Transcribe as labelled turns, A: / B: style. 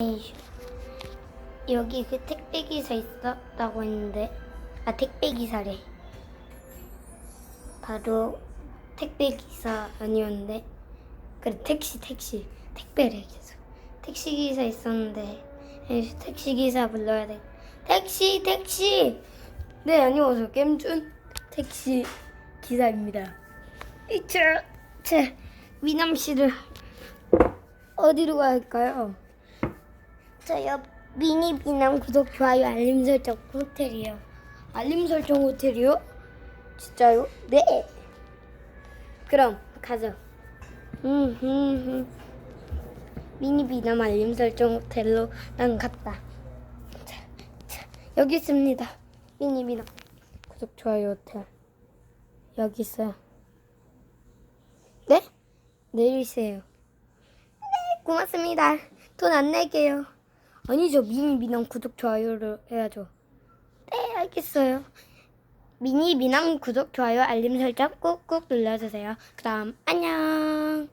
A: 에이, 여기 그 택배 기사 있었다고 했는데. 아 택배 기사래. 바로 택배 기사 아니었는데. 그래 택시 택시. 택배래 계속. 택시 기사 있었는데. 에이, 택시 기사 불러야 돼. 택시 택시! 네 안녕하세요. 겜준 택시 기사입니다. 이차 제 미남 씨를 어디로 할까요? 저옆 미니 미남 구독 좋아요 알림 설정 호텔이요. 알림 설정 호텔이요? 진짜요? 네. 그럼 가죠. 음, 음, 음. 미니 미남 알림 설정 호텔로 난 갔다. 자, 자, 여기 있습니다. 미니 미남 구독 좋아요 호텔. 여기 있어요. 네? 내리세요. 네, 고맙습니다. 돈 안 낼게요. 아니죠. 미니 미남 구독 좋아요를 해야죠. 네, 알겠어요. 미니 미남 구독 좋아요 알림 설정 꾹꾹 눌러주세요. 그럼 안녕.